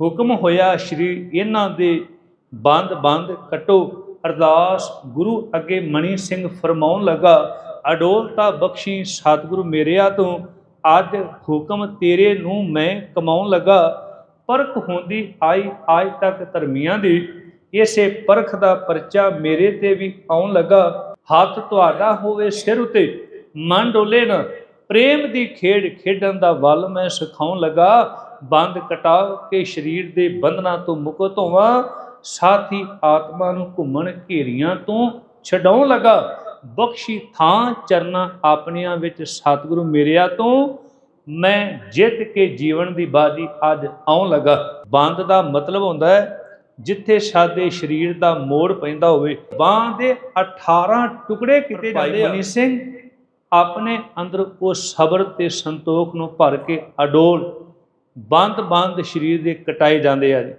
ਹੁਕਮ ਹੋਇਆ ਸ਼੍ਰੀ ਇਹਨਾਂ ਦੇ ਬੰਦ ਬੰਦ ਕਟੋ। ਅਰਦਾਸ ਗੁਰੂ ਅੱਗੇ ਮਣੀ ਸਿੰਘ ਫਰਮਾਉਣ ਲੱਗਾ ਅਡੋਲਤਾ ਬਖਸ਼ੀ ਸਤਿਗੁਰੂ ਮੇਰਿਆ ਤੋਂ, ਅੱਜ ਹੁਕਮ ਤੇਰੇ ਨੂੰ ਮੈਂ ਕਮਾਉਣ ਲੱਗਾ। ਪਰਖ ਹੁੰਦੀ ਆਈ ਅੱਜ ਤੱਕ ਧਰਮੀਆਂ ਦੀ, ਇਸੇ ਪਰਖ ਦਾ ਪਰਚਾ ਮੇਰੇ ਤੇ ਵੀ ਆਉਣ ਲੱਗਾ। ਹੱਥ ਤੁਹਾਡਾ ਹੋਵੇ ਸਿਰ ਉਤੇ, ਮਨ ਡੋਲੇ ਨਾ, ਪ੍ਰੇਮ ਦੀ ਖੇਡ ਖੇਡਣ ਦਾ ਵੱਲ ਮੈਂ ਸਿਖਾਉਣ ਲੱਗਾ। ਬੰਦ ਕਟਾ ਕੇ ਸਰੀਰ ਦੇ ਬੰਧਨਾਂ ਤੋਂ ਮੁਕਤ ਹੋਵਾਂ। ਸਾਥੀ ਆਤਮਾ ਨੂੰ ਘੁੰਮਣ ਘੇਰੀਆਂ ਤੋਂ ਛਡਾਉਣ ਲੱਗਾ। ਬਖਸ਼ੀ ਥਾਂ ਚਰਨਾ ਆਪਣਿਆਂ ਵਿੱਚ ਸਤਿਗੁਰੂ ਮੇਰਿਆ ਤੋਂ। ਮੈਂ ਜਿੱਤ ਕੇ ਜੀਵਨ ਦੀ ਬਾਜੀ ਅੱਜ ਆਉਣ ਲੱਗਾ। ਬੰਦ ਦਾ ਮਤਲਬ ਹੁੰਦਾ ਹੈ ਜਿੱਥੇ ਸਾਡੇ ਸਰੀਰ ਦਾ ਮੋੜ ਪੈਂਦਾ ਹੋਵੇ। ਬਾਂਹ ਦੇ 18 ਟੁਕੜੇ ਕੀਤੇ ਜਾਂਦੇ ਆ। ਮਨੀ ਸਿੰਘ। ਆਪਣੇ ਅੰਦਰ ਉਹ ਸਬਰ ਤੇ ਸੰਤੋਖ ਨੂੰ ਭਰ ਕੇ ਅਡੋਲ। ਬੰਦ ਬੰਦ ਸਰੀਰ ਦੇ ਕਟਾਏ ਜਾਂਦੇ ਆ ਜੀ।